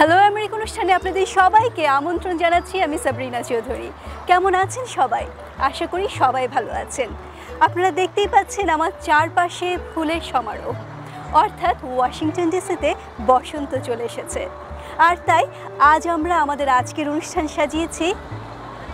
Hello আমেরিক অনুষ্ঠানে আপনাদের সবাইকে আমন্ত্রণ জানাচ্ছি আমি সাবরিনা চৌধুরী। কেমন আছেন সবাই? আশা করি সবাই ভালো আছেন। আপনারা দেখতেই পাচ্ছেন আমার চারপাশে ফুলের সমারোহ। অর্থাৎ ওয়াশিংটন ডিসিতে বসন্ত চলে এসেছে। আর তাই আজ আমরা আমাদের আজকের অনুষ্ঠান সাজিয়েছি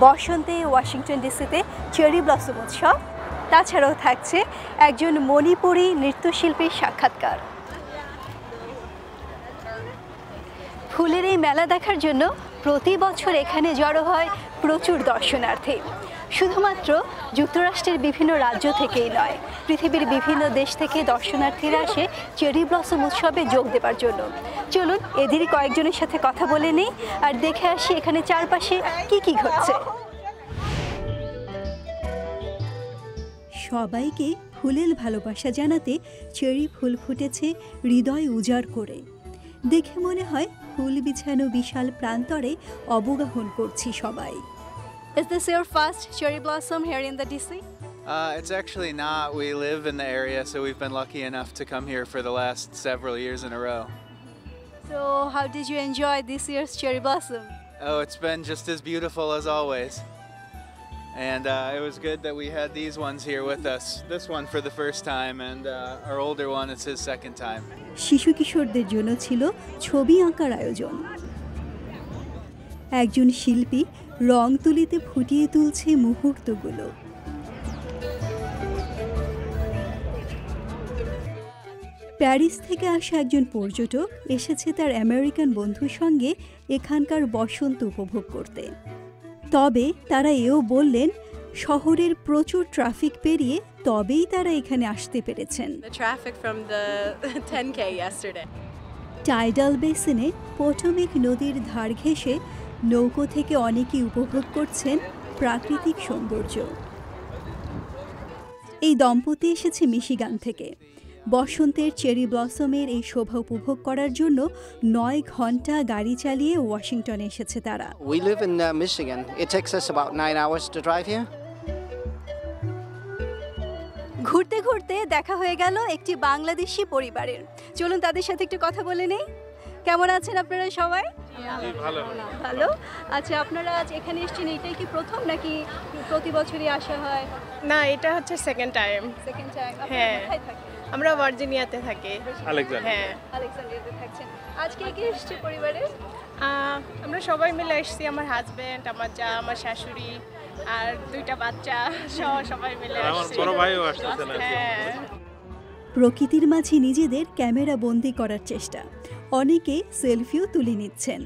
বসন্তে ওয়াশিংটন ডিসিতে চেরি ব্লসম উৎসব। তাছাড়াও থাকছে একজন মণিপুরী নৃত্যশিল্পীর সাক্ষাৎকার। ফুলের এই মেলা দেখার জন্য প্রতি বছর এখানে জড়ো হয় প্রচুর দর্শনার্থী। শুধুমাত্র যুক্তরাষ্ট্রের বিভিন্ন রাজ্য থেকেই নয়, পৃথিবীর বিভিন্ন দেশ থেকে দর্শনার্থীরা আসে চেরি ব্লসম উৎসবে যোগ দেবার জন্য। চলুন এদেরই কয়েকজনের সাথে কথা বলে নিই আর দেখে আসি এখানে চারপাশে কি কি ঘটছে। সবাইকে ফুলের ভালোবাসা জানাতে চেরি ফুল ফুটেছে হৃদয় উজাড় করে। দেখে মনে হয় ফুল বিছানো বিশাল প্রান্তরে অবগাহন করছি সবাই Is this your first cherry blossom here in the DC? Uh, it's actually not. We live in the area, so we've been lucky enough to come here for the last several years in a row. So, how did you enjoy this year's cherry blossom? Oh, it's been just as beautiful as always. And uh, it was good that we had these ones here with us. This one for the first time, and uh, our older one, it's his second time. শিশু কিশোরদের জন্য ছিল ছবি আঁকার আয়োজন একজন শিল্পী রং তুলিতে ফুটিয়ে তুলছে মুহূর্তগুলো প্যারিস থেকে আসা একজন পর্যটক এসেছে তার আমেরিকান বন্ধুর সঙ্গে এখানকার বসন্ত উপভোগ করতে তবে তারা এও বললেন শহরের প্রচুর ট্রাফিক পেরিয়ে তবেই তারা এখানে আসতে পেরেছেন। The traffic from the 10K yesterday. Tidal বেসিনে Potomac নদীর ধার ঘেঁষে নৌকো থেকে অনেকেই উপভোগ করছেন প্রাকৃতিক সৌন্দর্য। এই দম্পতি এসেছে মিশিগান থেকে। বসন্তের চেরি ব্লসমের এই শোভা উপভোগ করার জন্য নয় ঘণ্টা গাড়ি চালিয়ে ওয়াশিংটনে এসেছে তারা। We live in uh, Michigan. It takes us about nine hours to drive here. ঘুরতে ঘুরতে দেখা হয়ে গেল একটি বাংলাদেশি পরিবারের। চলুন তাদের সাথে একটু কথা বলে নেই। কেমন আছেন আপনারা সবাই? ভালো। আচ্ছা আপনারা আজ এখানে এসেছেন এটাই কি প্রথম নাকি প্রতি বছরই আসা হয়? না এটা হচ্ছে সেকেন্ড টাইম সেকেন্ড টাইম হ্যাঁ। আমরা ভার্জিনিয়াতে থাকি। হ্যাঁ। আলেকজান্ড্রিয়াতে থাকছেন। আজকে কে এসেছে পরিবারে? আমরা সবাই মিলে এসেছি আমার হাজবেন্ড আমার যা আমার শাশুড়ি আর দুইটা বাচ্চা সহ সবাই মিলে আমার আসছি বড় ভাইও আসতেছে না হ্যাঁ। প্রকৃতির মাঝে নিজেদের ক্যামেরা বন্দি করার চেষ্টা। অনেকে সেলফিও তুলে নিচ্ছেন।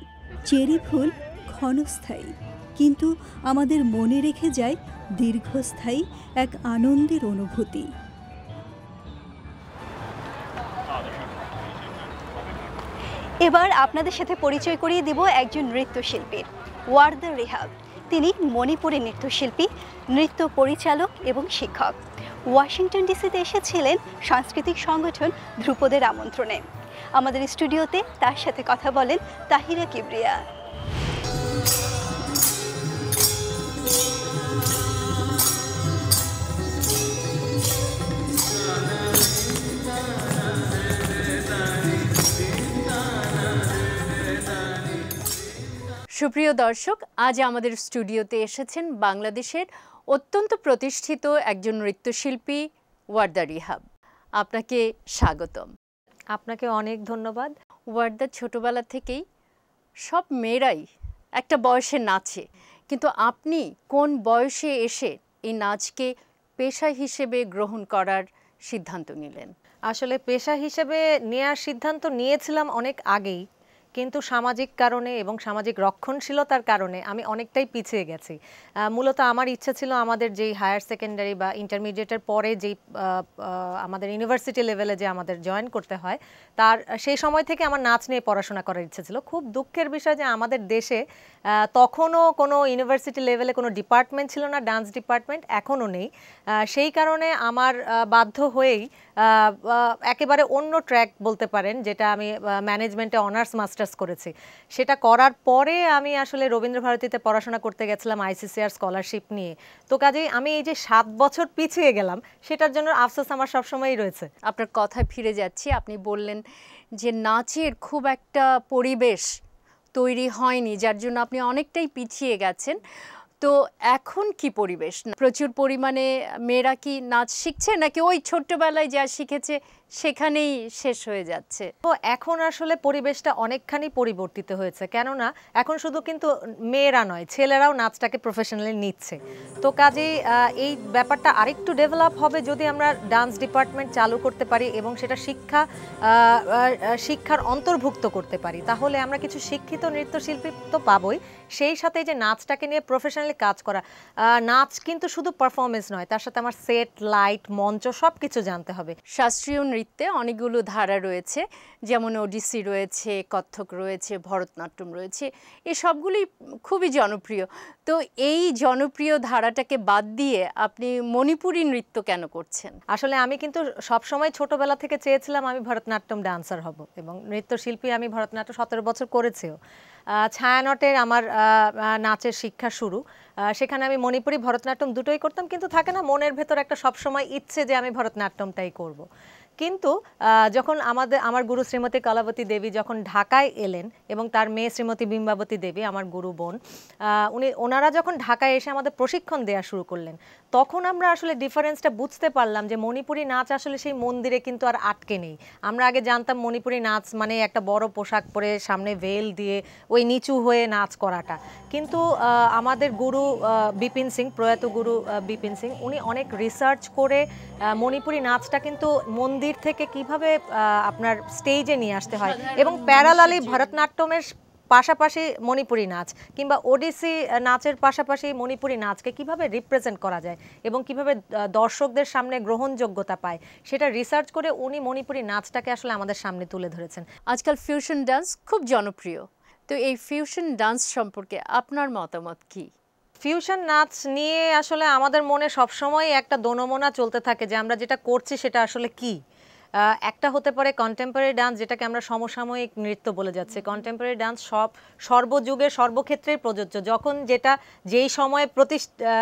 চেরি ফুল ক্ষণস্থায়ী। কিন্তু আমাদের মনে রেখে যায় দীর্ঘস্থায়ী এক আনন্দের অনুভূতি। এবার আপনাদের সাথে পরিচয় করিয়ে দেব একজন নৃত্যশিল্পীর ওয়ার্দা রেহাব। তিনি মণিপুরী নৃত্যশিল্পী, নৃত্য পরিচালক এবং শিক্ষক। ওয়াশিংটন ডিসিতে এসেছিলেন সাংস্কৃতিক সংগঠন ধ্রুপদের আমন্ত্রণে। আমাদের স্টুডিওতে তার সাথে কথা বলেন তাহিরা কিবরিয়া। সুপ্রিয় দর্শক আজ আমাদের স্টুডিওতে এসেছেন বাংলাদেশের অত্যন্ত প্রতিষ্ঠিত একজন নৃত্যশিল্পী ওয়ার্দা রিহাব। আপনাকে স্বাগতম। আপনাকে অনেক ধন্যবাদ। ওয়ার্দা ছোটবেলা থেকেই সব মেয়েরাই একটা বয়সে নাচে কিন্তু আপনি কোন বয়সে এসে এই নাচকে পেশা হিসেবে গ্রহণ করার সিদ্ধান্ত নিলেন? আসলে পেশা হিসেবে নেওয়ার সিদ্ধান্ত নিয়েছিলাম অনেক আগেই। কিন্তু সামাজিক কারণে এবং সামাজিক রক্ষণশীলতার কারণে আমি অনেকটাই পিছিয়ে গেছি। মূলত আমার ইচ্ছা ছিল আমাদের যেই হায়ার সেকেন্ডারি বা ইন্টারমিডিয়েটের পরে যেই আমাদের ইউনিভার্সিটি লেভেলে যে আমাদের জয়েন করতে হয়, তার, সেই সময় থেকে আমার নাচ নিয়ে পড়াশোনা করার ইচ্ছে ছিল। খুব দুঃখের বিষয় যে আমাদের দেশে তখনও কোনো ইউনিভার্সিটি লেভেলে কোনো ডিপার্টমেন্ট ছিল না, ডান্স ডিপার্টমেন্ট এখনও নেই। সেই কারণে আমার বাধ্য হয়েই একেবারে অন্য ট্র্যাক বলতে পারেন, যেটা আমি ম্যানেজমেন্টে অনার্স মাস্টার্স করেছি। সেটা করার পরে আমি আসলে রবীন্দ্র ভারতীতে পড়াশোনা করতে গেছিলাম আইসিসিআর স্কলারশিপ নিয়ে। তো কাজেই আমি এই যে সাত বছর পিছিয়ে গেলাম, সেটার জন্য আফসোস আমার সবসময়ই রয়েছে। আপনার কথায় ফিরে যাচ্ছি, আপনি বললেন যে নাচের খুব একটা পরিবেশ তৈরি হয়নি, যার জন্য আপনি অনেকটাই পিছিয়ে গেছেন। তো এখন কি পরিবেশ? প্রচুর পরিমাণে মেয়েরা কি নাচ শিখছে, নাকি ওই ছোট্টবেলায় যা শিখেছে সেখানেই শেষ হয়ে যাচ্ছে। তো এখন আসলে পরিবেশটা অনেকখানি পরিবর্তিত হয়েছে। কেননা এখন শুধু কিন্তু মেয়েরা নয়, ছেলেরাও নাচটাকে প্রফেশনালি নিচ্ছে। তো কাজেই এই ব্যাপারটা আরেকটু ডেভেলপ হবে যদি আমরা ডান্স ডিপার্টমেন্ট চালু করতে পারি এবং সেটা শিক্ষা শিক্ষার অন্তর্ভুক্ত করতে পারি। তাহলে আমরা কিছু শিক্ষিত নৃত্যশিল্পী তো পাবই। সেই সাথে যে নাচটাকে নিয়ে প্রফেশনালি কাজ করা নাচ কিন্তু শুধু পারফরমেন্স নয়, তার সাথে আমার সেট লাইট মঞ্চ সব কিছু জানতে হবে। শাস্ত্রীয় নৃত্যে অনেকগুলো ধারা রয়েছে, যেমন ওডিসি রয়েছে, কত্থক রয়েছে, ভরতনাট্যম রয়েছে এই সবগুলি খুবই জনপ্রিয়। তো এই জনপ্রিয় ধারাটাকে বাদ দিয়ে আপনি মণিপুরি নৃত্য কেন করছেন? আসলে আমি কিন্তু সবসময় ছোটবেলা থেকে চেয়েছিলাম আমি ভরতনাট্যম ডান্সার হব এবং নৃত্যশিল্পী আমি ভরতনাট্যম সতেরো বছর করেছিও। ছায়ানটের আমার নাচের শিক্ষা শুরু। সেখানে আমি মণিপুরি ভরতনাট্যম দুটোই করতাম, কিন্তু থাকে না মনের ভেতর একটা সবসময় ইচ্ছে যে আমি ভরতনাট্যমটাই করব। কিন্তু যখন আমাদের, আমার গুরু শ্রীমতী কলাবতী দেবী যখন ঢাকায় এলেন এবং তার মেয়ে শ্রীমতী বিম্বাবতী দেবী, আমার গুরু বোন উনি, ওনারা যখন ঢাকায় এসে আমাদের প্রশিক্ষণ দেওয়া শুরু করলেন, তখন আমরা আসলে ডিফারেন্সটা বুঝতে পারলাম যে মণিপুরি নাচ আসলে সেই মন্দিরে কিন্তু আর আটকে নেই। আমরা আগে জানতাম মণিপুরি নাচ মানে একটা বড় পোশাক পরে সামনে ভেল দিয়ে ওই নিচু হয়ে নাচ করাটা। কিন্তু আমাদের গুরু বিপিন সিং, প্রয়াত গুরু বিপিন সিং, উনি অনেক রিসার্চ করে মণিপুরি নাচটা কিন্তু মন্দির থেকে কীভাবে আপনার স্টেজে নিয়ে আসতে হয়? এবং প্যারালালি ভরতনাট্যমের পাশাপাশি মণিপুরি নাচ কিংবা ওডিসি নাচের পাশাপাশি মণিপুরি নাচকে কীভাবে রিপ্রেজেন্ট করা যায়? এবং কীভাবে দর্শকদের সামনে গ্রহণযোগ্যতা পায়? সেটা রিসার্চ করে উনি মণিপুরি নাচটাকে আসলে আমাদের সামনে তুলে ধরেছেন। আজকাল ফিউশন ডান্স খুব জনপ্রিয়। তো এই ফিউশন ডান্স সম্পর্কে আপনার মতামত কি? ফিউশন নাচ নিয়ে আসলে আমাদের মনে সবসময় একটা দোনমোনা চলতে থাকে যে আমরা যেটা করছি সেটা আসলে কি? একটা হতে পারে কন্টেম্পোরারি ডান্স যেটাকে আমরা সমসাময়িক নৃত্য বলে যাচ্ছি। কন্টেম্পোরারি ডান্স সব সর্বযুগে সর্বক্ষেত্রেই প্রযোজ্য। যখন যেটা যেই সময়ে প্রতিষ্ঠা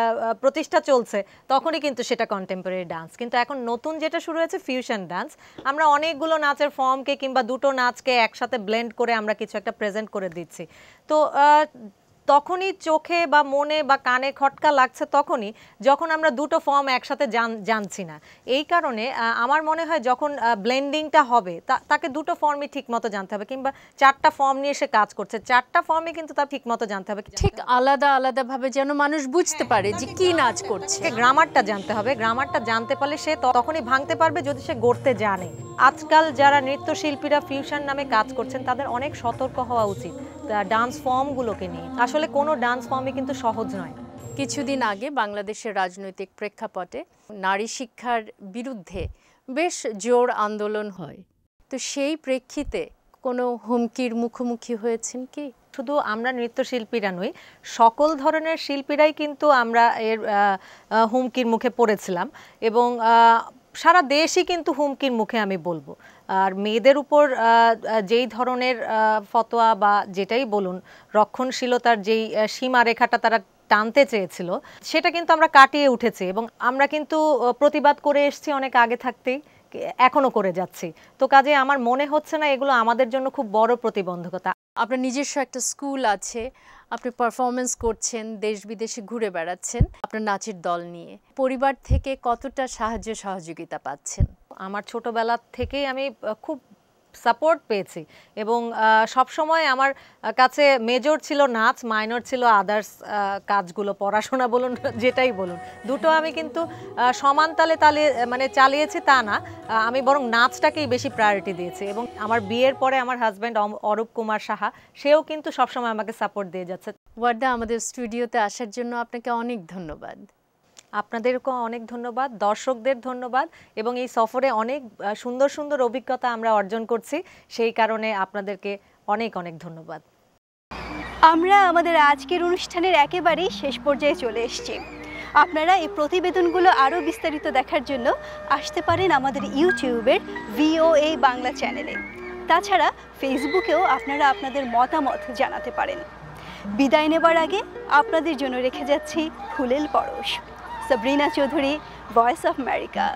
প্রতিষ্ঠা চলছে তখনই কিন্তু সেটা কন্টেম্পোরারি ডান্স কিন্তু এখন নতুন যেটা শুরু হয়েছে ফিউশন ডান্স আমরা অনেকগুলো নাচের ফর্মকে কিংবা দুটো নাচকে একসাথে ব্লেন্ড করে আমরা কিছু একটা প্রেজেন্ট করে দিচ্ছি। তো তখনই চোখে বা মনে বা কানে খটকা লাগছে তখনই যখন আমরা দুটো ফর্ম একসাথে জান- জানছি না। এই কারণে আমার মনে হয় যখন ব্লেন্ডিংটা হবে তাকে দুটো ফর্মই ঠিক মতো জানতে হবে কিংবা চারটা ফর্ম নিয়ে সে কাজ করছে চারটা ফর্মে কিন্তু তার ঠিক মতো জানতে হবে ঠিক আলাদা আলাদাভাবে যেন মানুষ বুঝতে পারে যে কি নাচ করছে। গ্রামারটা জানতে হবে গ্রামারটা জানতে পারলে সে তখনই ভাঙতে পারবে যদি সে গড়তে জানে। আজকাল যারা নৃত্যশিল্পীরা ফিউশন নামে কাজ করছেন তাদের অনেক সতর্ক হওয়া উচিত। ডান্স ফর্মগুলোকে নিয়ে। আসলে কোনো ডান্স ফর্মই কিন্তু সহজ নয়। কিছুদিন আগে বাংলাদেশের রাজনৈতিক প্রেক্ষাপটে নারী শিক্ষার বিরুদ্ধে বেশ জোর আন্দোলন হয়। তো সেই প্রেক্ষিতে কোনো হুমকির মুখোমুখি হয়েছেন কি? শুধু আমরা নৃত্যশিল্পীরা নই সকল ধরনের শিল্পীরাই কিন্তু আমরা এর হুমকির মুখে পড়েছিলাম এবং সারা দেশই কিন্তু হুমকির মুখে আমি বলব। আর মেয়েদের উপর যেই ধরনের ফতোয়া বা যেটাই বলুন, রক্ষণশীলতার যেই সীমারেখাটা তারা টানতে চেয়েছিল, সেটা কিন্তু আমরা কাটিয়ে উঠেছি এবং আমরা কিন্তু প্রতিবাদ করে এসেছি অনেক আগে থাকতেই এখনও করে যাচ্ছি। তো কাজে আমার মনে হচ্ছে না এগুলো আমাদের জন্য খুব বড় প্রতিবন্ধকতা। আপনার নিজস্ব একটা স্কুল আছে আপনি পারফরমেন্স করছেন, দেশ বিদেশে ঘুরে বেড়াচ্ছেন, আপনার নাচের দল নিয়ে। পরিবার থেকে কতটা সাহায্য সহযোগিতা পাচ্ছেন? আমার ছোটবেলা থেকেই আমি খুব সাপোর্ট পেয়েছি। এবং সব সময় আমার কাছে মেজর ছিল নাচ মাইনর ছিল আদার্স কাজগুলো, পড়াশোনা বলুন, যেটাই বলুন। দুটো আমি কিন্তু সমান তালে তালে মানে চালিয়েছি তা না আমি বরং নাচটাকেই বেশি প্রায়োরিটি দিয়েছি। এবং আমার বিয়ের পরে আমার হাজব্যান্ড অরূপ কুমার সাহা, সেও কিন্তু সবসময় আমাকে সাপোর্ট দিয়ে যাচ্ছে। ওয়ার্ডা আমাদের স্টুডিওতে আসার জন্য আপনাকে অনেক ধন্যবাদ। আপনাদেরকেও অনেক ধন্যবাদ, দর্শকদের ধন্যবাদ এবং এই সফরে অনেক সুন্দর সুন্দর অভিজ্ঞতা আমরা অর্জন করছি। সেই কারণে আপনাদেরকে অনেক অনেক ধন্যবাদ। আমরা আমাদের আজকের অনুষ্ঠানের একেবারেই শেষ পর্যায়ে চলে এসেছি। আপনারা এই প্রতিবেদনগুলো আরও বিস্তারিত দেখার জন্য আসতে পারেন আমাদের ইউটিউবের ভিওএ বাংলা চ্যানেলে। তাছাড়া ফেসবুকেও আপনারা আপনাদের মতামত জানাতে পারেন। বিদায় নেবার আগে আপনাদের জন্য রেখে যাচ্ছি ফুলেল পরশ। Sabrina Chowdhury voice of America